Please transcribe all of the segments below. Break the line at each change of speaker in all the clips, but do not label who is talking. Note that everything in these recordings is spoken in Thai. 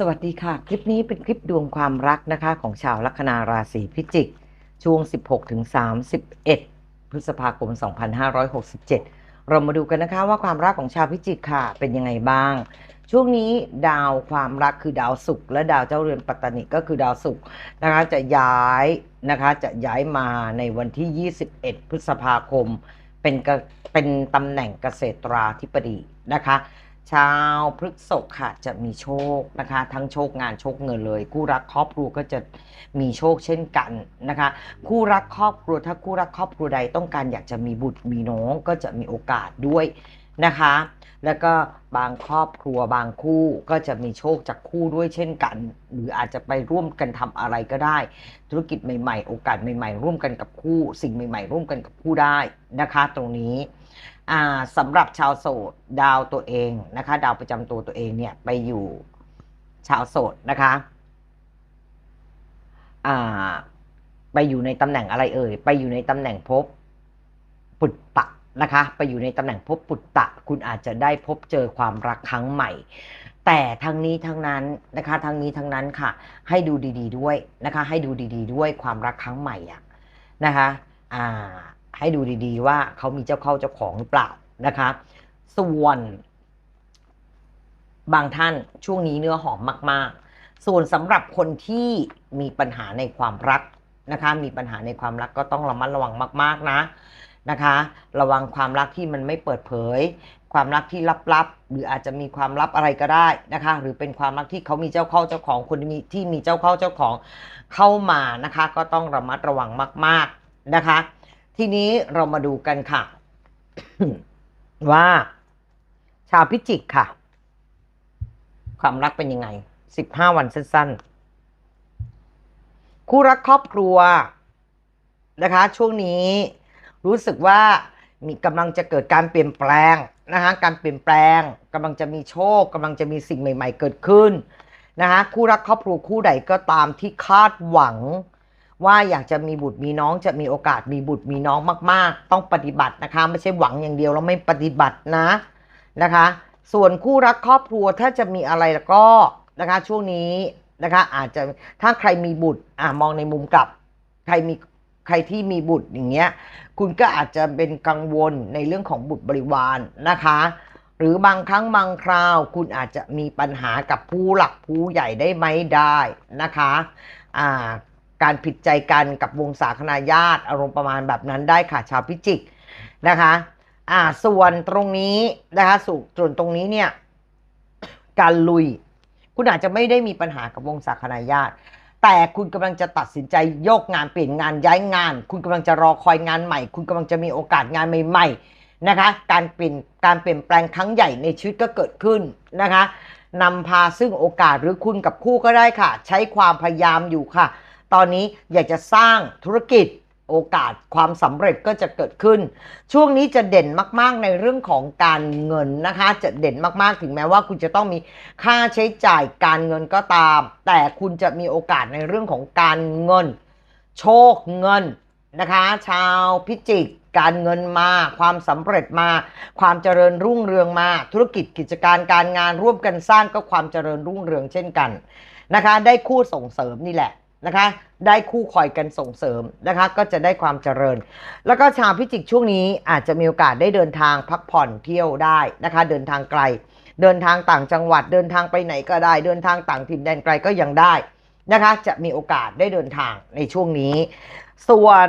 สวัสดีค่ะ คลิปนี้เป็นคลิปดวงความรักนะคะของชาวลัคนาราศีพิจิก ช่วง 16ถึง31 พฤษภาคม 2567 เรามาดูกันนะคะว่าความรักของชาวพิจิกค่ะ เป็นยังไงบ้าง ช่วงนี้ดาวความรักคือดาวศุกร์และดาวเจ้าเรือนปัตตานิก็คือดาวศุกร์นะคะจะย้ายนะคะจะย้ายมาในวันที่ 21 พฤษภาคม เป็นเป็นตำแหน่งเกษตราธิบดีนะคะ ชาวพฤกษภค่ะจะมีโชคนะคะ ทั้งโชคงานโชคเงินเลย คู่รักครอบครัวก็จะมีโชคเช่นกันนะคะ คู่รักครอบครัวถ้าคู่รักครอบครัวใดต้องการอยากจะมีบุตรมีน้องก็จะมีโอกาสด้วยนะคะ แล้วก็บางครอบครัวบางคู่ก็จะมีโชคจากคู่ด้วยเช่นกัน หรืออาจจะไปร่วมกันทำอะไรก็ได้ ธุรกิจใหม่ ๆ โอกาสใหม่ ๆ ร่วมกันกับคู่ สิ่งใหม่ ๆ ร่วมกันกับคู่ได้นะคะ ตรงนี้ สำหรับชาวโสดดาวตัวเองนะคะ ดาวประจำตัวตัวเองเนี่ยไปอยู่ชาวโสดนะคะไปอยู่ในตำแหน่งอะไรเอ่ย ไปอยู่ในตำแหน่งภพปุตตะนะคะ ไปอยู่ในตำแหน่งภพปุตตะ คุณอาจจะได้พบเจอความรักครั้งใหม่ แต่ทั้งนี้ทั้งนั้นนะคะ ทั้งนี้ทั้งนั้นค่ะ ให้ดูดี ๆ ด้วยนะคะ ให้ดูดี ๆ ด้วยความรักครั้งใหม่อะนะคะ อ่า ให้ดูดีๆ ว่าเขามีเจ้าเข้าเจ้าของหรือเปล่านะคะ ส่วน บางท่านช่วงนี้เนื้อหอมมาก ๆ ส่วนสำหรับคนที่มีปัญหาในความรักนะคะ มีปัญหาในความรักก็ต้องระมัดระวังมาก ๆ นะนะคะ ระวังความรักที่มันไม่เปิดเผย ความรักที่ลับๆหรืออาจจะมีความลับอะไรก็ได้นะคะ หรือเป็นความรักที่เขามีเจ้าเข้าเจ้าของคนที่มีที่มีเจ้าเข้าเจ้าของเข้ามานะคะ ก็ต้องระมัดระวังมาก ๆนะคะ ทีนี้เรามาดูกันค่ะ ว่า ชาวพิจิกค่ะ ความรักเป็นยังไงสิบห้าวันสั้นๆ คู่รักครอบครัวนะคะ ช่วงนี้รู้สึกว่ามีกำลังจะเกิดการเปลี่ยนแปลงนะคะการเปลี่ยนแปลงกำลังจะมีโชคกำลังจะมีสิ่งใหม่ ๆ เกิดขึ้นนะคะคู่รักครอบครัวคู่ใดก็ตามที่คาดหวัง ว่าอยากจะมีบุตรมีน้องจะมีโอกาสมีบุตรมีน้องมาก ๆ ต้องปฏิบัตินะคะ ไม่ใช่หวังอย่างเดียวแล้วไม่ปฏิบัตินะนะคะ ส่วนคู่รักครอบครัวถ้าจะมีอะไรแล้วก็นะคะช่วงนี้นะคะอาจจะถ้าใครมีบุตรอ่ามองในมุมกลับ ใครมีใครที่มีบุตรอย่างเงี้ยคุณก็อาจจะเป็นกังวลในเรื่องของบุตรบริวารนะคะ หรือบางครั้งบางคราว คุณอาจจะมีปัญหากับผู้หลักผู้ใหญ่ได้ไหมได้นะคะอ่า การผิดใจกันกับวงศาคณาญาติอารมณ์ประมาณแบบนั้นได้ค่ะชาวพิจิกนะคะอ่าส่วนตรงนี้นะคะส่วนส่วนตรงนี้เนี่ยการลุย คุณอาจจะไม่ได้มีปัญหากับวงศาคณาญาติ แต่คุณกำลังจะตัดสินใจโยกงานเปลี่ยนงานย้ายงาน คุณกำลังจะรอคอยงานใหม่ คุณกำลังจะมีโอกาสงานใหม่ๆนะคะการเปลี่ยนการเปลี่ยนแปลงครั้งใหญ่ในชีวิตก็เกิดขึ้นนะคะนำพาซึ่งโอกาสหรือคุณกับคู่ก็ได้ค่ะ ใช้ความพยายามอยู่ค่ะ ตอนนี้อยากจะสร้างธุรกิจโอกาสความสำเร็จก็จะเกิดขึ้น ช่วงนี้จะเด่นมาก ๆ ในเรื่องของการเงินนะคะ จะเด่นมาก ๆ ถึงแม้ว่าคุณจะต้องมีค่าใช้จ่ายการเงินก็ตาม แต่คุณจะมีโอกาสในเรื่องของการเงิน โชคเงินนะคะ ชาวพิจิกการเงินมา ความสำเร็จมา ความเจริญรุ่งเรืองมา ธุรกิจกิจการการงานร่วมกันสร้างก็ความเจริญรุ่งเรืองเช่นกันนะคะ ได้คู่ส่งเสริมนี่แหละ นะคะ ได้คู่คอยกันส่งเสริมนะคะ ก็จะได้ความเจริญ แล้วก็ชาวพิจิกช่วงนี้อาจจะมีโอกาสได้เดินทางพักผ่อนเที่ยวได้นะคะ เดินทางไกล เดินทางต่างจังหวัด เดินทางไปไหนก็ได้ เดินทางต่างถิ่นแดนไกลก็ยังได้นะคะ จะมีโอกาสได้เดินทางในช่วงนี้ ส่วน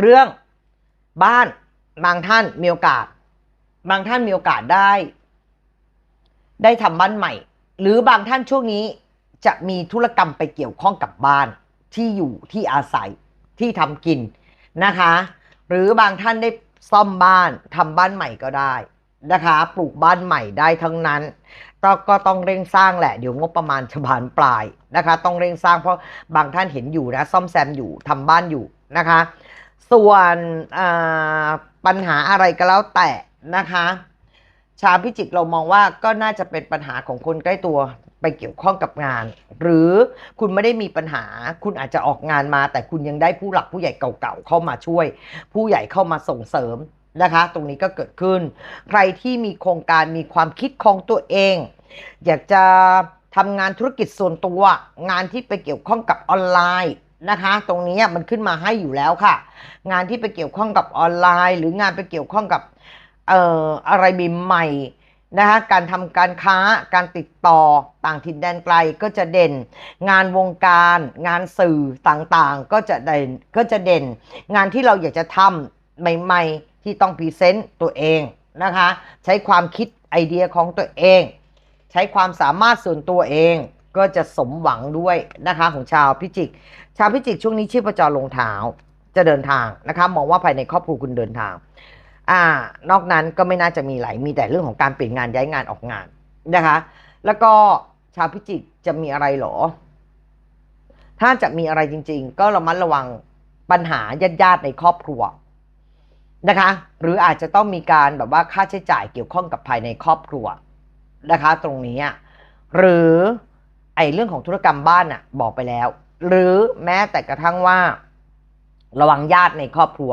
เรื่องบ้านบางท่านมีโอกาส บางท่านมีโอกาสได้ ได้ทำบ้านใหม่ หรือบางท่านช่วงนี้ จะมีธุรกรรมไปเกี่ยวข้องกับบ้านที่อยู่ที่อาศัยที่ทำกินนะคะ หรือบางท่านได้ซ่อมบ้านทำบ้านใหม่ก็ได้นะคะ ปลูกบ้านใหม่ได้ทั้งนั้นก็ก็ต้องเร่งสร้างแหละ เดี๋ยวงบประมาณจะบานปลายนะคะ ต้องเร่งสร้างเพราะบางท่านเห็นอยู่นะซ่อมแซมอยู่ทำบ้านอยู่นะคะ ส่วนปัญหาอะไรก็แล้วแต่นะคะ ชาวพิจิกเรามองว่าก็น่าจะเป็นปัญหาของคนใกล้ตัว ไปเกี่ยวข้องกับงาน หรือคุณไม่ได้มีปัญหา คุณอาจจะออกงานมา แต่คุณยังได้ผู้หลักผู้ใหญ่เก่าๆเข้ามาช่วย ผู้ใหญ่เข้ามาส่งเสริมนะคะ ตรงนี้ก็เกิดขึ้น ใครที่มีโครงการมีความคิดของตัวเอง อยากจะทำงานธุรกิจส่วนตัว งานที่ไปเกี่ยวข้องกับออนไลน์นะคะ ตรงนี้มันขึ้นมาให้อยู่แล้วค่ะ งานที่ไปเกี่ยวข้องกับออนไลน์ หรืองานไปเกี่ยวข้องกับเอ่ออะไรใหม่ๆ นะคะการทำการค้าการติดต่อต่างถิ่นแดนไกลก็จะเด่น งานวงการ งานสื่อต่างๆ ก็จะเด่นก็จะเด่น งานที่เราอยากจะทำใหม่ๆ ที่ต้องพรีเซนต์ตัวเองนะคะ ใช้ความคิดไอเดียของตัวเอง ใช้ความสามารถส่วนตัวเองก็จะสมหวังด้วยนะคะของชาวพิจิก ชาวพิจิกช่วงนี้ชีพจรลงเท้าจะเดินทางนะคะมองว่าภายในครอบครัวคุณเดินทาง อ่านอกนั้นก็ไม่น่าจะมีไหลมีแต่เรื่องของการเปลี่ยนงานย้ายงานออกงานนะคะ แล้วก็ชาวพิจิกจะมีอะไรหรอ ถ้าจะมีอะไรจริง ๆ ก็ระมัดระวังปัญหาญาติๆในครอบครัวนะคะ หรืออาจจะต้องมีการแบบว่าค่าใช้จ่ายเกี่ยวข้องกับภายในครอบครัวนะคะ ตรงนี้หรือไอเรื่องของธุรกรรมบ้านอะบอกไปแล้ว หรือแม้แต่กระทั่งว่า ระวังญาติในครอบครัว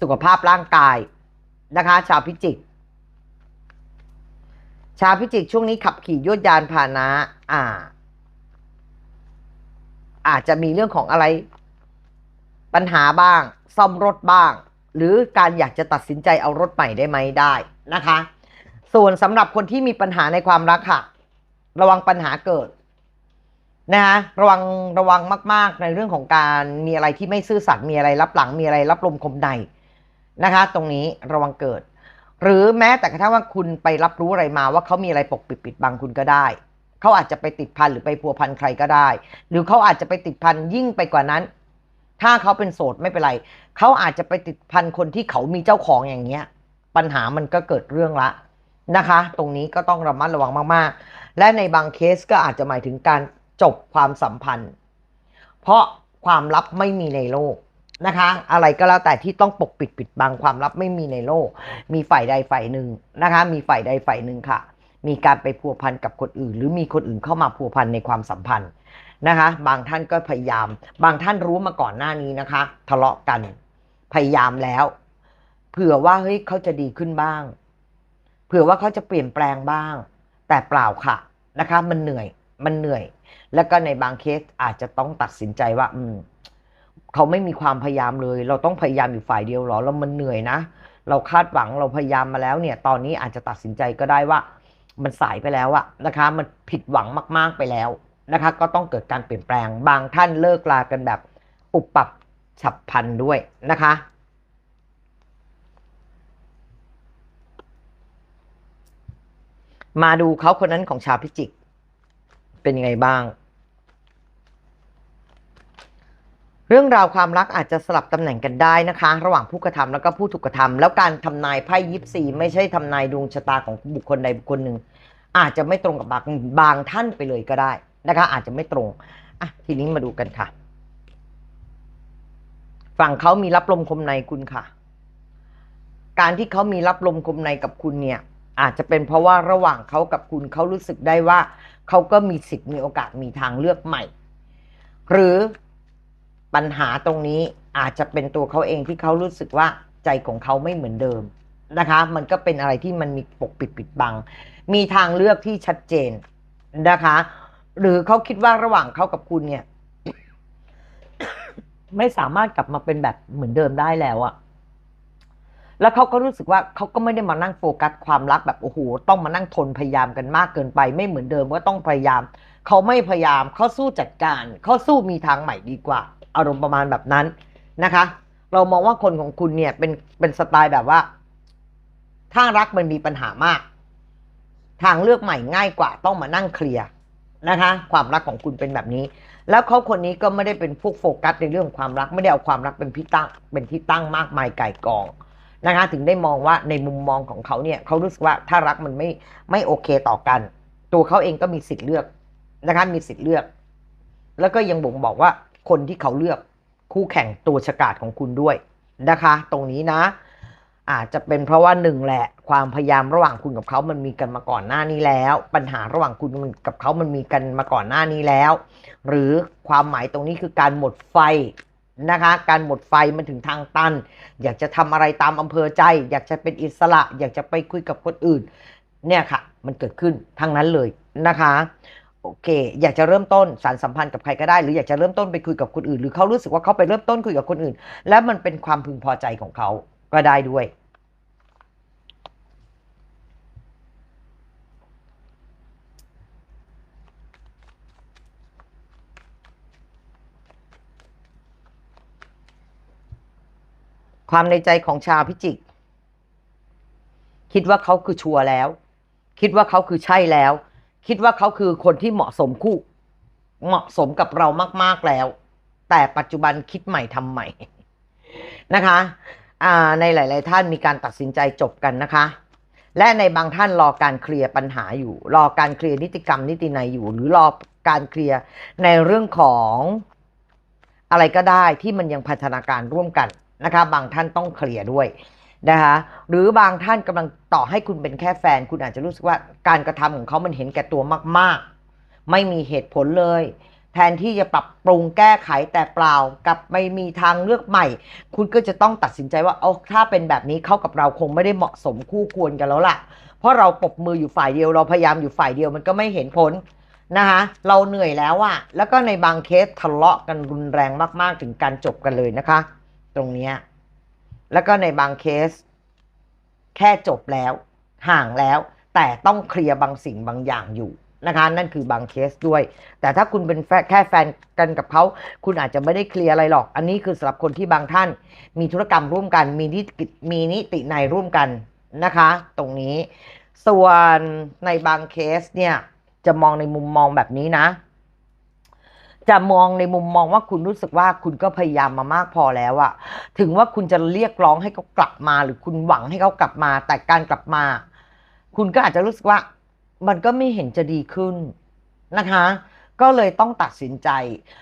สุขภาพร่างกายนะคะ ชาวพิจิก ชาวพิจิกช่วงนี้ขับขี่ยวดยานพาหนะ อ่า อาจจะมีเรื่องของอะไร ปัญหาบ้าง ซ่อมรถบ้าง หรือการอยากจะตัดสินใจเอารถใหม่ได้ไหมได้นะคะ ส่วนสำหรับคนที่มีปัญหาในความรักค่ะ ระวังปัญหาเกิดนะคะระวังระวังมาก ๆ ในเรื่องของการมีอะไรที่ไม่ซื่อสัตย์มีอะไรรับหลังมีอะไรรับลมคมใน นะคะตรงนี้ระวังเกิด หรือแม้แต่กระทั่งว่าคุณไปรับรู้อะไรมาว่าเขามีอะไรปกปิดปิดบังคุณก็ได้เขาอาจจะไปติดพันหรือไปพัวพันใครก็ได้ หรือเขาอาจจะไปติดพันยิ่งไปกว่านั้น ถ้าเขาเป็นโสดไม่เป็นไรเขาอาจจะไปติดพันคนที่เขามีเจ้าของอย่างเงี้ย ปัญหามันก็เกิดเรื่องละนะคะ ตรงนี้ก็ต้องระมัดระวังมากๆ และในบางเคสก็อาจจะหมายถึงการจบความสัมพันธ์ เพราะความลับไม่มีในโลก นะคะ อะไรก็แล้วแต่ที่ต้องปกปิดปิดบังความลับไม่มีในโลก มีฝ่ายใดฝ่ายหนึ่งนะคะ มีฝ่ายใดฝ่ายหนึ่งค่ะ มีการไปพัวพันกับคนอื่น หรือมีคนอื่นเข้ามาพัวพันในความสัมพันธ์นะคะ บางท่านก็พยายาม บางท่านรู้มาก่อนหน้านี้นะคะ ทะเลาะกัน พยายามแล้ว เผื่อว่าเฮ้ยเขาจะดีขึ้นบ้าง เผื่อว่าเขาจะเปลี่ยนแปลงบ้าง แต่เปล่าค่ะนะคะ มันเหนื่อย มันเหนื่อย แล้วก็ในบางเคสอาจจะต้องตัดสินใจว่า อืม เขาไม่มีความพยายามเลย เราต้องพยายามอยู่ฝ่ายเดียวเหรอแล้วมันเหนื่อยนะ เราคาดหวังเราพยายามมาแล้วเนี่ย ตอนนี้อาจจะตัดสินใจก็ได้ว่า มันสายไปแล้วอะนะคะ มันผิดหวังมากๆไปแล้วนะคะ ก็ต้องเกิดการเปลี่ยนแปลง บางท่านเลิกลากันแบบปุบปับฉับพลันด้วยนะคะมาดูเขาคนนั้นของชาวพิจิก เป็นยังไงบ้าง เรื่องราวความรักอาจจะสลับตำแหน่งกันได้นะคะ ระหว่างผู้กระทำแล้วก็ผู้ถูกกระทำแล้วการทำนายไพ่ยิปซีไม่ใช่ทำนายดวงชะตาของบุคคลใดบุคคลหนึ่ง อาจจะไม่ตรงกับบางบางท่านไปเลยก็ได้นะคะ อาจจะไม่ตรงอะทีนี้มาดูกันค่ะ ฝั่งเขามีรับลมคมในคุณค่ะ การที่เขามีรับลมคมในกับคุณเนี่ย อาจจะเป็นเพราะว่าระหว่างเขากับคุณเขารู้สึกได้ว่าเขาก็มีสิทธิ์มีโอกาสมีทางเลือกใหม่ หรือ ปัญหาตรงนี้อาจจะเป็นตัวเขาเองที่เขารู้สึกว่าใจของเขาไม่เหมือนเดิมนะคะ มันก็เป็นอะไรที่มันมีปกปิดปิดบัง มีทางเลือกที่ชัดเจนนะคะ หรือเขาคิดว่าระหว่างเขากับคุณเนี่ย ไม่สามารถกลับมาเป็นแบบเหมือนเดิมได้แล้วอะแล้วเขาก็รู้สึกว่าเขาก็ไม่ได้มานั่งโฟกัสความรักแบบโอ้โหต้องมานั่งทนพยายามกันมากเกินไป ไม่เหมือนเดิมว่าต้องพยายาม เขาไม่พยายามเขาสู้จัดการเขาสู้มีทางใหม่ดีกว่า อารมณ์ประมาณแบบนั้นนะคะ เรามองว่าคนของคุณเนี่ยเป็นเป็นสไตล์แบบว่า ถ้ารักมันมีปัญหามาก ทางเลือกใหม่ง่ายกว่าต้องมานั่งเคลียร์นะคะ ความรักของคุณเป็นแบบนี้ แล้วเขาคนนี้ก็ไม่ได้เป็นพวกโฟกัสในเรื่องความรักไม่ได้เอาความรักเป็นที่ตั้งเป็นที่ตั้งมากมายไก่กองนะคะถึงได้มองว่าในมุมมองของเขาเนี่ยเขารู้สึกว่าถ้ารักมันไม่ไม่โอเคต่อกัน ตัวเขาเองก็มีสิทธิ์เลือกนะคะมีสิทธิ์เลือก แล้วก็ยังบ่งบอกว่า คนที่เขาเลือกคู่แข่งตัวฉกาจของคุณด้วยนะคะ ตรงนี้นะ อาจจะเป็นเพราะว่าหนึ่งแหละ ความพยายามระหว่างคุณกับเขามันมีกันมาก่อนหน้านี้แล้ว ปัญหาระหว่างคุณกับเขามันมีกันมาก่อนหน้านี้แล้ว หรือความหมายตรงนี้คือการหมดไฟนะคะ การหมดไฟมันถึงทางตัน อยากจะทำอะไรตามอำเภอใจ อยากจะเป็นอิสระ อยากจะไปคุยกับคนอื่น เนี่ยค่ะ มันเกิดขึ้นทั้งนั้นเลยนะคะ โอเค อยากจะเริ่มต้นสารสัมพันธ์กับใครก็ได้ หรืออยากจะเริ่มต้นไปคุยกับคนอื่น หรือเขารู้สึกว่าเขาไปเริ่มต้นคุยกับคนอื่น แล้วมันเป็นความพึงพอใจของเขาก็ได้ด้วยความในใจของชาวพิจิก คิดว่าเขาคือชัวร์แล้ว คิดว่าเขาคือใช่แล้ว คิดว่าเขาคือคนที่เหมาะสมคู่ เหมาะสมกับเรามาก ๆแล้ว แต่ปัจจุบันคิดใหม่ทำใหม่นะคะในหลาย ๆ ท่านมีการตัดสินใจจบกันนะคะ และในบางท่านรอการเคลียร์ปัญหาอยู่ รอการเคลียร์นิติกรรมนิตินัยอยู่ หรือรอการเคลียร์ในเรื่องของอะไรก็ได้ที่มันยังพัฒนาการร่วมกันนะคะ บางท่านต้องเคลียร์ด้วย นะคะหรือบางท่านกำลังต่อให้คุณเป็นแค่แฟน คุณอาจจะรู้สึกว่าการกระทำของเขามันเห็นแก่ตัวมาก ๆ ไม่มีเหตุผลเลย แทนที่จะปรับปรุงแก้ไขแต่เปล่ากับไม่มีทางเลือกใหม่ คุณก็จะต้องตัดสินใจว่าเอาถ้าเป็นแบบนี้เขากับเราคงไม่ได้เหมาะสมคู่ควรกันแล้วล่ะ เพราะเราปรบมืออยู่ฝ่ายเดียวเราพยายามอยู่ฝ่ายเดียวมันก็ไม่เห็นผลนะคะเราเหนื่อยแล้วอะแล้วก็ในบางเคสทะเลาะกันรุนแรงมากๆถึงการจบกันเลยนะคะ ตรงเนี้ย แล้วก็ในบางเคส แค่จบแล้ว ห่างแล้ว แต่ต้องเคลียร์บางสิ่งบางอย่างอยู่นะคะ นั่นคือบางเคสด้วย แต่ถ้าคุณเป็นแแค่แฟนกันกับเขาคุณอาจจะไม่ได้เคลียร์อะไรหรอก อันนี้คือสำหรับคนที่บางท่าน มีธุรกรรมร่วมกัน มีนิติมีนิติในร่วมกันนะคะ ตรงนี้ ส่วนในบางเคสเนี่ยจะมองในมุมมองแบบนี้นะ จะมองในมุมมองว่าคุณรู้สึกว่าคุณก็พยายามมามากพอแล้วอะถึงว่าคุณจะเรียกร้องให้เขากลับมา หรือคุณหวังให้เขากลับมา แต่การกลับมา คุณก็อาจจะรู้สึกว่า มันก็ไม่เห็นจะดีขึ้นนะคะ ก็เลยต้องตัดสินใจ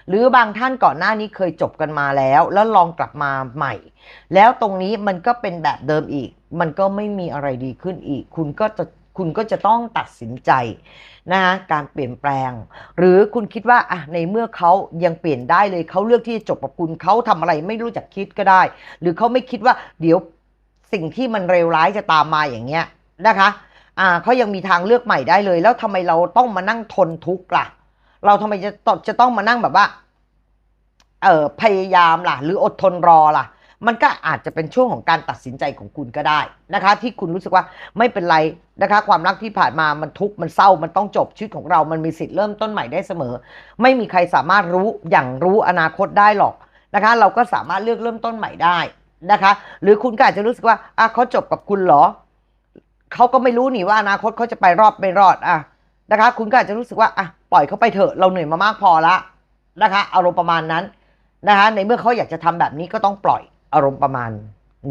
หรือบางท่านก่อนหน้านี้เคยจบกันมาแล้ว แล้วลองกลับมาใหม่ แล้วตรงนี้มันก็เป็นแบบเดิมอีก มันก็ไม่มีอะไรดีขึ้นอีก คุณก็จะ คุณก็จะต้องตัดสินใจนะคะการเปลี่ยนแปลง หรือคุณคิดว่าอะในเมื่อเขายังเปลี่ยนได้เลยเขาเลือกที่จะจบกับคุณเขาทำอะไรไม่รู้จักคิดก็ได้ หรือเขาไม่คิดว่าเดี๋ยวสิ่งที่มันเลวร้ายจะตามมาอย่างเงี้ยนะคะอ่าเขายังมีทางเลือกใหม่ได้เลย แล้วทำไมเราต้องมานั่งทนทุกข์ล่ะ เราทำไมจะต้องจะต้องมานั่งแบบว่าเออพยายามล่ะ หรืออดทนรอล่ะ มันก็อาจจะเป็นช่วงของการตัดสินใจของคุณก็ได้นะคะ ที่คุณรู้สึกว่าไม่เป็นไรนะคะ ความรักที่ผ่านมามันทุกข์มันเศร้ามันต้องจบชีวิตของเรา มันมีสิทธิ์เริ่มต้นใหม่ได้เสมอ ไม่มีใครสามารถรู้อย่างรู้อนาคตได้หรอกนะคะ เราก็สามารถเลือกเริ่มต้นใหม่ได้นะคะ หรือคุณก็อาจจะรู้สึกว่าอะเขาจบกับคุณเหรอเขาก็ไม่รู้นี่ว่าอนาคตเขาจะไปรอดไม่รอดอะนะคะ คุณก็อาจจะรู้สึกว่าอะปล่อยเขาไปเถอะเราเหนื่อยมามากพอละนะคะ อารมณ์ประมาณนั้นนะคะ ในเมื่อเขาอยากจะทำแบบนี้ก็ต้องปล่อย อารมณ์ประมาณ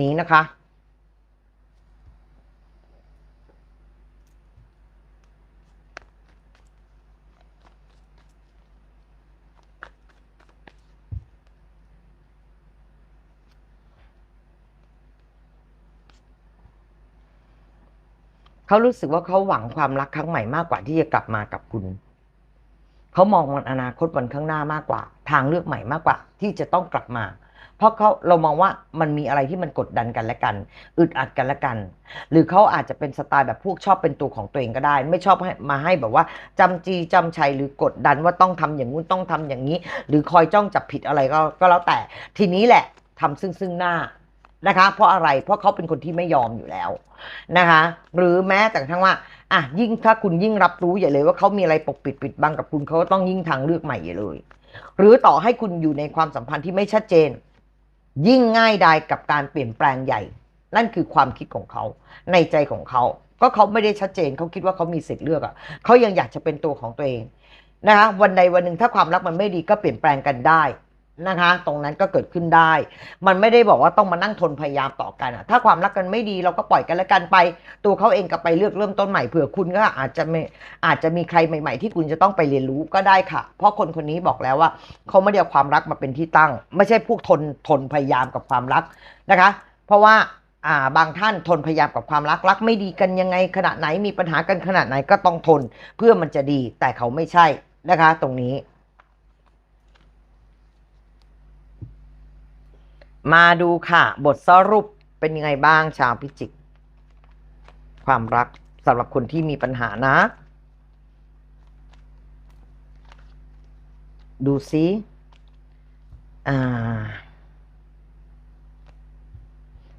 นี้นะคะ เขารู้สึกว่าเขาหวังความรักครั้งใหม่มากกว่าที่จะกลับมากับคุณเขามองวันอนาคตวันข้างหน้า มากกว่า ทางเลือกใหม่มากกว่า ที่จะต้องกลับมา เพราะเขาเรามองว่ามันมีอะไรที่มันกดดันกันและกัน อึดอัดกันและกัน หรือเขาอาจจะเป็นสไตล์แบบพวกชอบเป็นตัวของตัวเองก็ได้ ไม่ชอบให้มาให้แบบว่าจำจีจำชัยหรือกดดันว่าต้องทำอย่างนู้นต้องทำอย่างนี้ หรือคอยจ้องจับผิดอะไรก็ก็แล้วแต่ ทีนี้แหละทำซึ่งซึ่งหน้านะคะ เพราะอะไรเพราะเขาเป็นคนที่ไม่ยอมอยู่แล้วนะคะ หรือแม้แต่ทั่งว่าอะยิ่งถ้าคุณยิ่งรับรู้อย่าเลยว่าเขามีอะไรปกปิดปิดบังกับคุณเขาก็ต้องยิ่งทางเลือกใหม่อย่าเลย หรือต่อให้คุณอยู่ในความสัมพันธ์ที่ไม่ชัดเจน ยิ่งง่ายดายกับการเปลี่ยนแปลงใหญ่ นั่นคือความคิดของเขา ในใจของเขา ก็เขาไม่ได้ชัดเจนเขาคิดว่าเขามีสิทธิ์เลือกอะ่ะเขายังอยากจะเป็นตัวของตัวเองนะคะวันใดวันหนึ่งถ้าความรักมันไม่ดีก็เปลี่ยนแปลงกันได้ นะคะ ตรงนั้นก็เกิดขึ้นได้ มันไม่ได้บอกว่าต้องมานั่งทนพยายามต่อกันอะถ้าความรักกันไม่ดีเราก็ปล่อยกันแล้วกันไป ตัวเขาเองก็ไปเลือกเริ่มต้นใหม่เผื่อคุณก็อาจจะไม่อาจจะมีใครใหม่ ๆ ที่คุณจะต้องไปเรียนรู้ก็ได้ค่ะ เพราะคนคนนี้บอกแล้วว่าเขาไม่ได้เอาความรักมาเป็นที่ตั้ง ไม่ใช่พวกทนทนพยายามกับความรักนะคะ เพราะว่าอ่าบางท่านทนพยายามกับความรักรักไม่ดีกันยังไงขนาดไหนมีปัญหากันขนาดไหนก็ต้องทน เพื่อมันจะดีแต่เขาไม่ใช่นะคะ ตรงนี้ มาดูค่ะ บทสรุปเป็นยังไงบ้างชาวพิจิก ความรักสำหรับคนที่มีปัญหานะ ดูซิ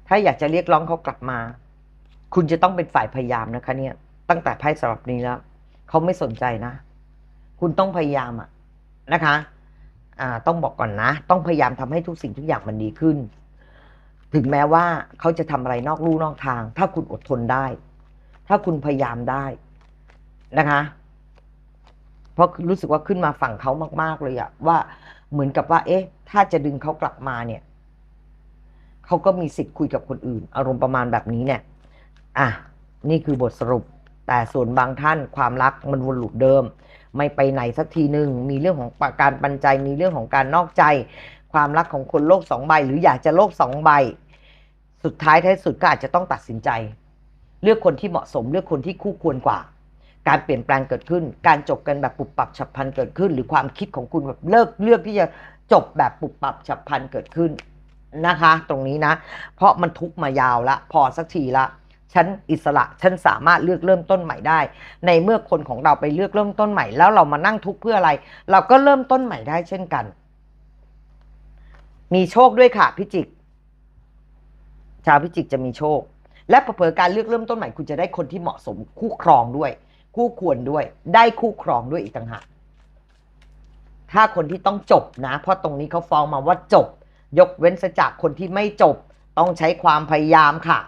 ถ้าอยากจะเรียกร้องเขากลับมา คุณจะต้องเป็นฝ่ายพยายามนะคะ เนี่ย ตั้งแต่ไพ่สำหรับนี้แล้วเขาไม่สนใจนะ คุณต้องพยายามอะนะคะ อ่าต้องบอกก่อนนะ ต้องพยายามทำให้ทุกสิ่งทุกอย่างมันดีขึ้น ถึงแม้ว่าเขาจะทำอะไรนอกลู่นอกทาง ถ้าคุณอดทนได้ ถ้าคุณพยายามได้นะคะ เพราะรู้สึกว่าขึ้นมาฝั่งเขามาก ๆ เลยอะว่าเหมือนกับว่า เอ๊ะ ถ้าจะดึงเขากลับมาเนี่ยเขาก็มีสิทธิ์คุยกับคนอื่น อารมณ์ประมาณแบบนี้เนี่ย อะนี่คือบทสรุป แต่ส่วนบางท่านความรักมันวนลูปเดิม ไม่ไปไหนสักทีหนึ่งมีเรื่องของการปันใจมีเรื่องของการนอกใจ ความรักของคนโลกสองใบ หรืออยากจะโลกสองใบ สุดท้ายท้ายสุดก็อาจจะต้องตัดสินใจ เลือกคนที่เหมาะสมเลือกคนที่คู่ควรกว่า การเปลี่ยนแปลงเกิดขึ้น การจบกันแบบปุบปับฉับพลันเกิดขึ้น หรือความคิดของคุณแบบเลิกเลือกที่จะจบแบบปุบปับฉับพลันเกิดขึ้นนะคะ ตรงนี้นะ เพราะมันทุกมายาวละ พอสักทีละ ฉันอิสระ ฉันสามารถเลือกเริ่มต้นใหม่ได้ ในเมื่อคนของเราไปเลือกเริ่มต้นใหม่ แล้วเรามานั่งทุกข์เพื่ออะไร เราก็เริ่มต้นใหม่ได้เช่นกัน มีโชคด้วยค่ะพิจิก ชาวพิจิกจะมีโชค และเผลอการเลือกเริ่มต้นใหม่ คุณจะได้คนที่เหมาะสมคู่ครองด้วย คู่ควรด้วย ได้คู่ครองด้วยอีกต่างหากถ้าคนที่ต้องจบนะ เพราะตรงนี้เขาฟ้องมาว่าจบ ยกเว้นจากคนที่ไม่จบ ต้องใช้ความพยายามค่ะ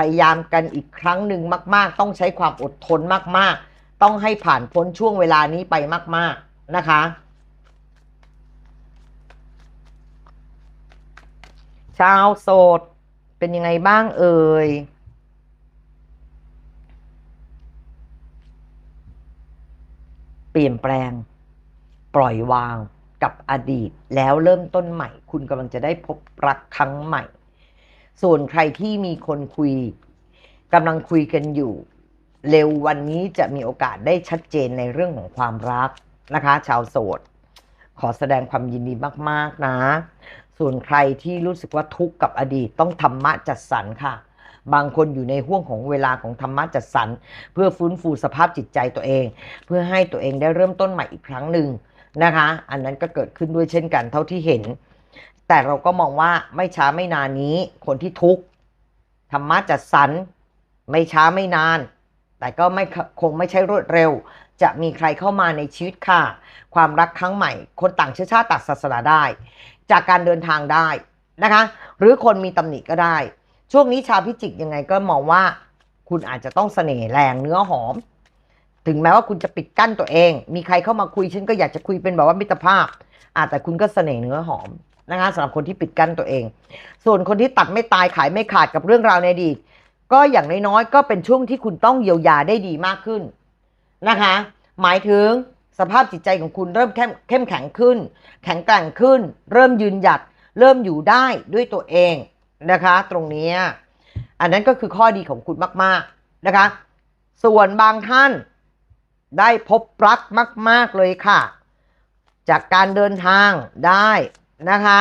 พยายามกันอีกครั้งหนึ่งมาก ๆ ต้องใช้ความอดทนมาก ๆ ต้องให้ผ่านพ้นช่วงเวลานี้ไปมาก ๆ นะคะ ชาวโสดเป็นยังไงบ้างเอ่ยเปลี่ยนแปลง ปล่อยวางกับอดีต แล้วเริ่มต้นใหม่ คุณกำลังจะได้พบรักครั้งใหม่ ส่วนใครที่มีคนคุยกำลังคุยกันอยู่ เร็ววันนี้จะมีโอกาสได้ชัดเจนในเรื่องของความรักนะคะ ชาวโสด ขอแสดงความยินดีมาก ๆ นะ ส่วนใครที่รู้สึกว่าทุกข์กับอดีตต้องธรรมะจัดสรรค่ะ บางคนอยู่ในห่วงของเวลาของธรรมะจัดสรรเพื่อฟื้นฟูสภาพจิตใจตัวเอง เพื่อให้ตัวเองได้เริ่มต้นใหม่อีกครั้งหนึ่งนะคะ อันนั้นก็เกิดขึ้นด้วยเช่นกันเท่าที่เห็น แต่เราก็มองว่าไม่ช้าไม่นานนี้ คนที่ทุกข์ธรรมะจัดสรรไม่ช้าไม่นาน แต่ก็ไม่คงไม่ใช่รวดเร็ว จะมีใครเข้ามาในชีวิตค่ะ ความรักครั้งใหม่ คนต่างเชื้อชาติต่างศาสนาได้ จากการเดินทางได้นะคะ หรือคนมีตำหนิก็ได้ ช่วงนี้ชาวพิจิกยังไงก็มองว่า คุณอาจจะต้องเสน่ห์แรงเนื้อหอม ถึงแม้ว่าคุณจะปิดกั้นตัวเอง มีใครเข้ามาคุยฉันก็อยากจะคุยเป็นแบบว่ามิตรภาพอาแต่คุณก็เสน่ห์เนื้อหอม นะคะสำหรับคนที่ปิดกั้นตัวเอง ส่วนคนที่ตัดไม่ตายขายไม่ขาดกับเรื่องราวในอดีตก็อย่างน้อยๆก็เป็นช่วงที่คุณต้องเยียวยาได้ดีมากขึ้นนะคะ หมายถึงสภาพจิตใจของคุณเริ่มเข้มแข็งขึ้น แข็งแกร่งขึ้น เริ่มยืนหยัด เริ่มอยู่ได้ด้วยตัวเองนะคะ ตรงนี้อันนั้นก็คือข้อดีของคุณมาก ๆนะคะ ส่วนบางท่านได้พบรักมาก ๆเลยค่ะ จากการเดินทางได้ นะคะ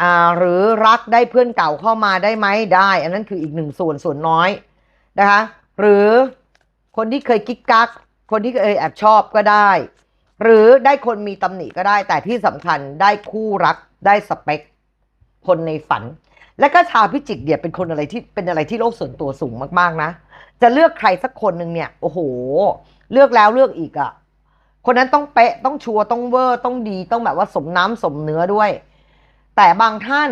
อ่าหรือรักได้เพื่อนเก่าเข้ามาได้ไหมได้ อันนั้นคืออีกหนึ่งส่วนส่วนน้อยนะคะหรือคนที่เคยกิ๊กกัก คนที่เคยแอบชอบก็ได้ หรือได้คนมีตำหนิก็ได้ แต่ที่สำคัญได้คู่รักได้สเปค คนในฝัน และก็ชาวพิจิกเนี่ยเป็นคนอะไรที่เป็นอะไรที่โลกส่วนตัวสูงมากๆนะ จะเลือกใครสักคนหนึ่งเนี่ยโอ้โห เลือกแล้วเลือกอีกอะ่ะ คนนั้นต้องเป๊ะต้องชัวร์ต้องเวอร์ต้องดีต้องแบบว่าสมน้ำสมเนื้อด้วย แต่บางท่าน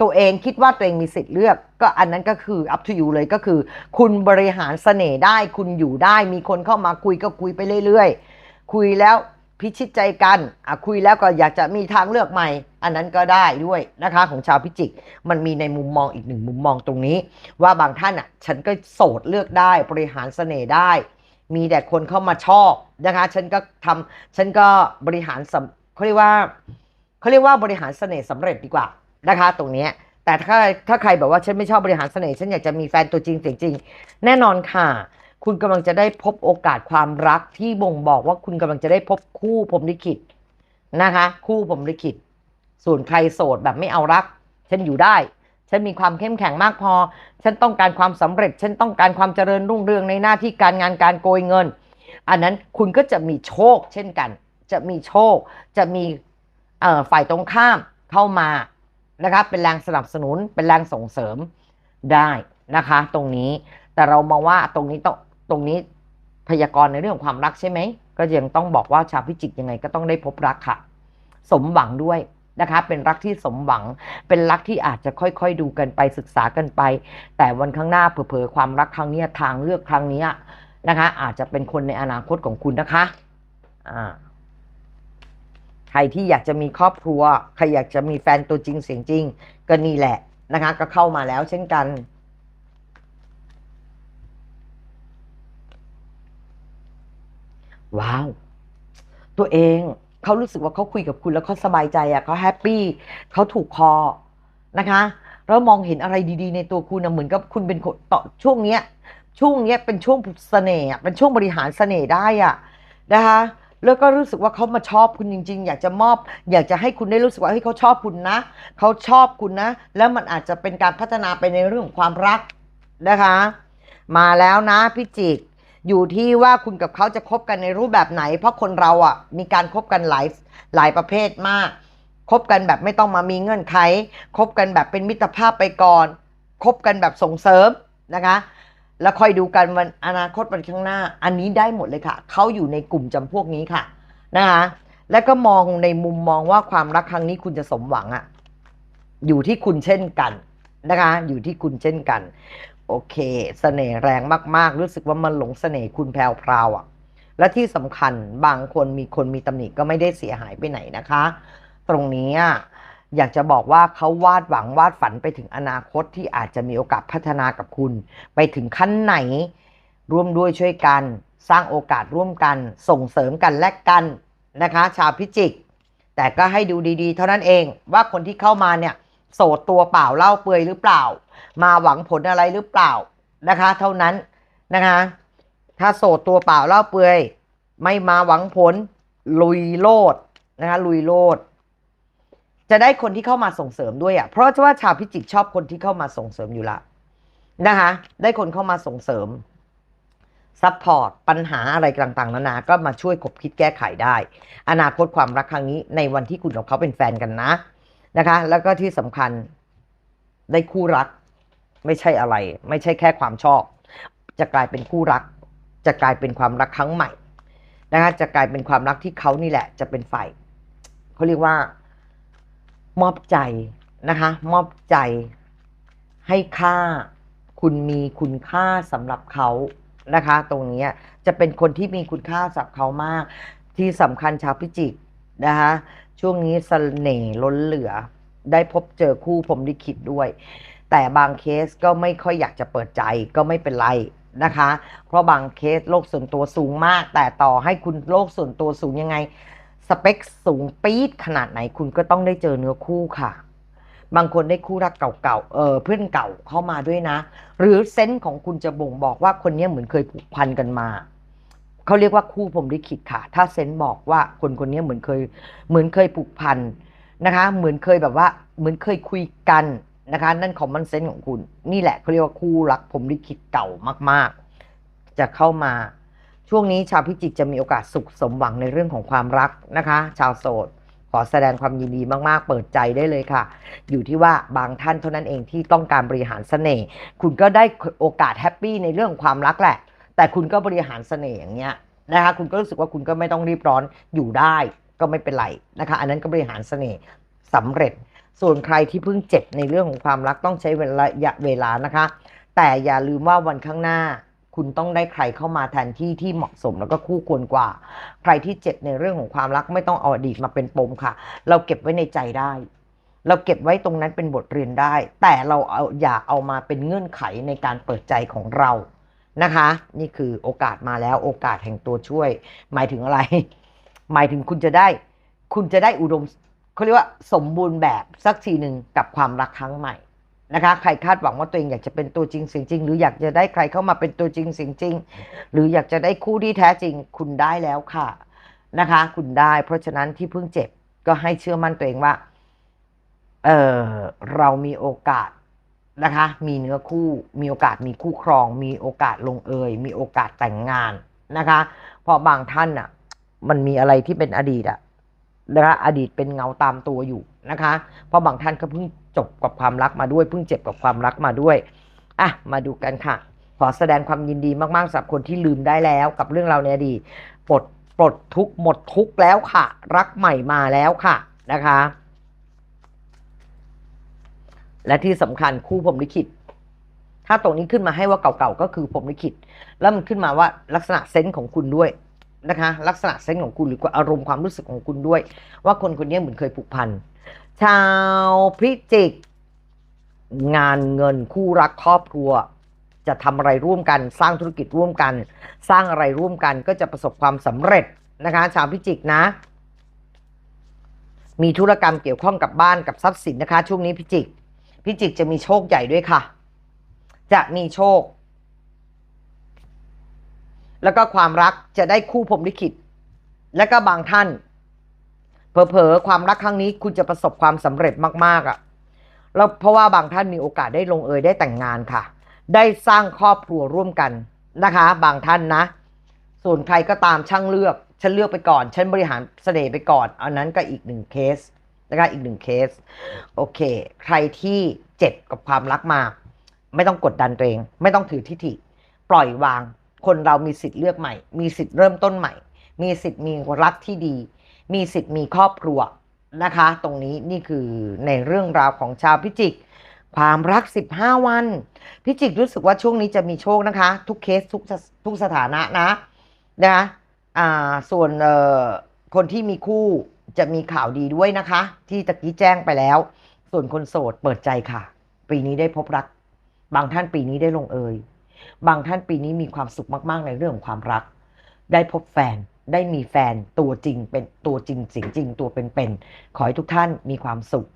ตัวเองคิดว่าตัวเองมีสิทธิ์เลือก ก็อันนั้นก็คือ up to you เลยก็คือ คุณบริหารเสน่ห์ได้คุณอยู่ได้มีคนเข้ามาคุยก็คุยไปเรื่อยๆ คุยแล้วพิชิตใจกันอะคุยแล้วก็อยากจะมีทางเลือกใหม่ อันนั้นก็ได้ด้วยนะคะ ของชาวพิจิก มันมีในมุมมองอีกหนึ่งมุมมองตรงนี้ ว่าบางท่านอะ ฉันก็โสดเลือกได้บริหารเสน่ห์ได้ มีแต่คนเข้ามาชอบนะคะ ฉันก็ทำฉันก็บริหารเขาเรียกว่าเขาเรียกว่าบริหารเสน่ห์สำเร็จดีกว่านะคะ ตรงนี้แต่ถ้าถ้าใครแบบว่าฉันไม่ชอบบริหารเสน่ห์ฉันอยากจะมีแฟนตัวจริงเสียงจริง แน่นอนค่ะ คุณกำลังจะได้พบโอกาสความรักที่บ่งบอกว่าคุณกำลังจะได้พบคู่ผมลิขิตนะคะ คู่ผมลิขิตส่วนใครโสดแบบไม่เอารัก ฉันอยู่ได้ ฉันมีความเข้มแข็งมากพอ ฉันต้องการความสำเร็จ ฉันต้องการความเจริญรุ่งเรืองในหน้าที่การงานการโกยเงิน อันนั้นคุณก็จะมีโชค เช่นกัน จะมีโชค จะมีฝ่ายตรงข้ามเข้ามานะคะเป็นแรงสนับสนุน เป็นแรงส่งเสริมได้นะคะ ตรงนี้ แต่เรามองว่าตรงนี้ต้องตรงนี้พยากรณ์ในเรื่องความรักใช่ไหม ก็ยังต้องบอกว่าชาวพิจิกยังไงก็ต้องได้พบรักค่ะ สมหวังด้วย นะคะเป็นรักที่สมหวัง เป็นรักที่อาจจะค่อยๆดูกันไปศึกษากันไป แต่วันข้างหน้าเผลอๆความรักครั้งนี้ทางเลือกครั้งนี้นะคะ อาจจะเป็นคนในอนาคตของคุณนะคะอ่าใครที่อยากจะมีครอบครัว ใครอยากจะมีแฟนตัวจริงเสียงจริง ก็นี่แหละนะคะ ก็เข้ามาแล้วเช่นกันว้าว ตัวเอง เขารู้สึกว่าเขาคุยกับคุณแล้วเขาสบายใจอะเขาแฮปปี้เขาถูกคอนะคะแล้วมองเห็นอะไรดีๆ ในตัวคุณนะเหมือนกับคุณเป็นต่อช่วงเนี้ยช่วงเนี้ยเป็นช่วงเสน่ห์อะเป็นช่วงบริหารเสน่ห์ได้อะนะคะแล้วก็รู้สึกว่าเขามาชอบคุณจริง ๆ อยากจะมอบ อยากจะให้คุณได้รู้สึกว่าเฮ้ยเขาชอบคุณนะเขาชอบคุณนะ แล้วมันอาจจะเป็นการพัฒนาไปในเรื่องของความรักนะคะ มาแล้วนะพี่จิก อยู่ที่ว่าคุณกับเขาจะคบกันในรูปแบบไหน เพราะคนเราอะมีการคบกันหลายหลายประเภทมากคบกันแบบไม่ต้องมามีเงื่อนไขคบกันแบบเป็นมิตรภาพไปก่อนคบกันแบบส่งเสริมนะคะ แล้วค่อยดูกันวันอนาคตวันข้างหน้า อันนี้ได้หมดเลยค่ะเขาอยู่ในกลุ่มจำพวกนี้ค่ะนะคะแล้วก็มองในมุมมองว่าความรักครั้งนี้คุณจะสมหวังอะอยู่ที่คุณเช่นกันนะคะ อยู่ที่คุณเช่นกัน โอเคเสน่ห์แรงมากๆ รู้สึกว่ามันหลงเสน่ห์คุณแพรวพราวๆอะ และที่สำคัญบางคนมีคนมีตำหนิก็ไม่ได้เสียหายไปไหนนะคะ ตรงนี้อยากจะบอกว่าเขาวาดหวังวาดฝันไปถึงอนาคตที่อาจจะมีโอกาสพัฒนากับคุณ ไปถึงขั้นไหน ร่วมด้วยช่วยกัน สร้างโอกาสร่วมกัน ส่งเสริมกันและกันนะคะ ชาวพิจิก แต่ก็ให้ดูดีๆ เท่านั้นเองว่าคนที่เข้ามาเนี่ยโสดตัวเปล่าเล่าเปลือยหรือเปล่า มาหวังผลอะไรหรือเปล่านะคะ เท่านั้นนะคะ ถ้าโสดตัวเปล่าเล่าเปลือย ไม่มาหวังผล ลุยโลดนะคะลุยโลด จะได้คนที่เข้ามาส่งเสริมด้วยอะ่ะเพราะว่าชาวพิจิกชอบคนที่เข้ามาส่งเสริมอยู่ละนะคะได้คนเข้ามาส่งเสริมซัพพอร์ตปัญหาอะไรต่างๆนานา ก็มาช่วยคบคิดแก้ไขได้ อนาคตความรักครั้งนี้ในวันที่คุณกับเขาเป็นแฟนกันนะนะคะ แล้วก็ที่สำคัญได้คู่รัก ไม่ใช่อะไร ไม่ใช่แค่ความชอบ จะกลายเป็นคู่รัก จะกลายเป็นความรักครั้งใหม่นะคะจะกลายเป็นความรักที่เขานี่แหละ จะเป็นฝ่ายเขาเรียกว่า มอบใจนะคะ มอบใจให้ค่าคุณมีคุณค่าสำหรับเขานะคะ ตรงนี้จะเป็นคนที่มีคุณค่าสำหรับเขามาก ที่สำคัญชาวพิจิกนะคะช่วงนี้เสน่ห์ล้นเหลือ ได้พบเจอคู่ผมลิขิตด้วย แต่บางเคสก็ไม่ค่อยอยากจะเปิดใจก็ไม่เป็นไรนะคะ เพราะบางเคสโลกส่วนตัวสูงมาก แต่ต่อให้คุณโลกส่วนตัวสูงยังไง สเปคสูงปี๊ดขนาดไหนคุณก็ต้องได้เจอเนื้อคู่ค่ะ บางคนได้คู่รักเก่าๆเออเพื่อนเก่าเข้ามาด้วยนะ หรือเซนส์ของคุณจะบ่งบอกว่าคนนี้เหมือนเคยผูกพันกันมาเขาเรียกว่าคู่ผมลิขิตค่ะ ถ้าเซนส์บอกว่าคนคนนี้เหมือนเคยเหมือนเคยผูกพันนะคะ เหมือนเคยแบบว่าเหมือนเคยคุยกัน นะคะนั่นของมันเซนส์ของคุณ นี่แหละเขาเรียกว่าคู่รักผมลิขิตเก่ามากๆ จะเข้ามา ช่วงนี้ชาวพิจิกจะมีโอกาสสุขสมหวังในเรื่องของความรักนะคะ ชาวโสดขอแสดงความยินดีมาก ๆ เปิดใจได้เลยค่ะ อยู่ที่ว่าบางท่านเท่านั้นเองที่ต้องการบริหารเสน่ห์คุณก็ได้โอกาสแฮปปี้ในเรื่องของความรักแหละ แต่คุณก็บริหารเสน่ห์อย่างเงี้ยนะคะคุณก็รู้สึกว่าคุณก็ไม่ต้องรีบร้อนอยู่ได้ก็ไม่เป็นไรนะคะ อันนั้นก็บริหารเสน่ห์สำเร็จ ส่วนใครที่เพิ่งเจ็บในเรื่องของความรักต้องใช้เวลาะเวลานะคะ แต่อย่าลืมว่าวันข้างหน้า คุณต้องได้ใครเข้ามาแทนที่ที่เหมาะสมแล้วก็คู่ควรกว่า ใครที่เจ็บในเรื่องของความรักไม่ต้องเอาอดีตมาเป็นปมค่ะ เราเก็บไว้ในใจได้ เราเก็บไว้ตรงนั้นเป็นบทเรียนได้ แต่เราเอาอย่าเอามาเป็นเงื่อนไขในการเปิดใจของเรานะคะ นี่คือโอกาสมาแล้วโอกาสแห่งตัวช่วย หมายถึงอะไร หมายถึงคุณจะได้ คุณจะได้อุดม เขาเรียกว่าสมบูรณ์แบบสักทีหนึ่งกับความรักครั้งใหม่นะคะ ใครคาดหวังว่าตัวเองอยากจะเป็นตัวจริงเสียงจริง หรืออยากจะได้ใครเข้ามาเป็นตัวจริงเสียงจริง หรืออยากจะได้คู่ที่แท้จริง คุณได้แล้วค่ะนะคะ คุณได้ เพราะฉะนั้นที่เพิ่งเจ็บก็ให้เชื่อมั่นตัวเองว่าเออเรามีโอกาสนะคะ มีเนื้อคู่ มีโอกาสมีคู่ครอง มีโอกาสลงเอย มีโอกาสแต่งงานนะคะพราะบางท่านอะ มันมีอะไรที่เป็นอดีตอะ นะคะอดีตเป็นเงาตามตัวอยู่นะคะ เพราะบางท่านก็เพิ่งจบกับความรักมาด้วยเพิ่งเจ็บกับความรักมาด้วยอะมาดูกันค่ะ ขอแสดงความยินดีมากๆสำหรับคนที่ลืมได้แล้วกับเรื่องราวในอดีตปลดปลดทุกหมดทุกแล้วค่ะ รักใหม่มาแล้วค่ะนะคะ และที่สำคัญคู่ผมลิขิต ถ้าตรงนี้ขึ้นมาให้ว่าเก่าๆก็คือผมลิขิต แล้วมันขึ้นมาว่าลักษณะเซนส์ของคุณด้วย นะคะ ลักษณะเซนส์ของคุณหรืออารมณ์ความรู้สึกของคุณด้วย ว่าคนคนนี้เหมือนเคยผูกพันชาวพิจิก งานเงินคู่รักครอบครัว จะทำอะไรร่วมกัน สร้างธุรกิจร่วมกัน สร้างอะไรร่วมกันก็จะประสบความสำเร็จนะคะ ชาวพิจิกนะ มีธุรกรรมเกี่ยวข้องกับบ้านกับทรัพย์สินนะคะ ช่วงนี้พิจิก พิจิกจะมีโชคใหญ่ด้วยค่ะ จะมีโชค แล้วก็ความรักจะได้คู่ผมลิขิต แล้วก็บางท่านเผลอๆความรักครั้งนี้คุณจะประสบความสำเร็จมากๆอะ่ะแล้วเพราะว่าบางท่านมีโอกาสได้ลงเอยได้แต่งงานค่ะ ได้สร้างครอบครัวร่วมกันนะคะ บางท่านนะ ส่วนใครก็ตามช่างเลือก ฉันเลือกไปก่อน ฉันบริหารเสน่ห์ไปก่อน อันนั้นก็อีกหนึ่งเคสนะคะอีกหนึ่งเคส โอเค ใครที่เจ็บกับความรักมาไม่ต้องกดดันตัวเอง ไม่ต้องถือทิฐิ ปล่อยวาง คนเรามีสิทธิ์เลือกใหม่ มีสิทธิ์เริ่มต้นใหม่ มีสิทธิ์มีรักที่ดี มีสิทธิ์มีครอบครัวนะคะ ตรงนี้นี่คือในเรื่องราวของชาวพิจิก ความรัก 15 วัน พิจิกรู้สึกว่าช่วงนี้จะมีโชคนะคะ ทุกเคสทุกสทุกสถานะนะนะคะอ่าส่วนเอ่อคนที่มีคู่จะมีข่าวดีด้วยนะคะ ที่ตะกี้แจ้งไปแล้ว ส่วนคนโสดเปิดใจค่ะ ปีนี้ได้พบรัก บางท่านปีนี้ได้ลงเอย บางท่านปีนี้มีความสุขมากๆ ในเรื่องของความรัก ได้พบแฟนได้มีแฟนตัวจริงเป็นตัวจริงสียงจริงตัวเป็นๆขอให้ทุกท่านมีความสุข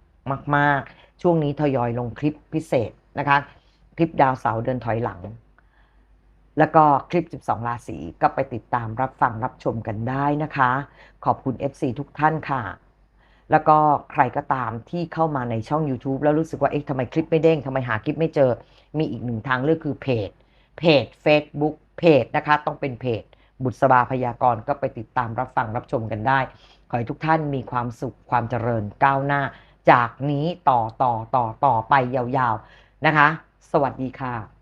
มากๆ ช่วงนี้ทยอยลงคลิปพิเศษนะคะ คลิปดาวเสาร์เดินถอยหลัง แล้วก็คลิป 12 ราศีก็ไปติดตามรับฟังรับชมกันได้นะคะ ขอบคุณ FC ทุกท่านค่ะ แล้วก็ใครก็ตามที่เข้ามาในช่อง YouTube แล้วรู้สึกว่าเอ๊ะทำไมคลิปไม่เด้งทำไมหาคลิปไม่เจอมีอีกหนึ่งทางเลือกคือเพจ เพจ Facebook เพจนะคะต้องเป็นเพจ บุษบาพยากรก็ไปติดตามรับฟังรับชมกันได้ ขอให้ทุกท่านมีความสุขความเจริญก้าวหน้า จากนี้ต่อต่อต่อต่อไปยาวๆนะคะ สวัสดีค่ะ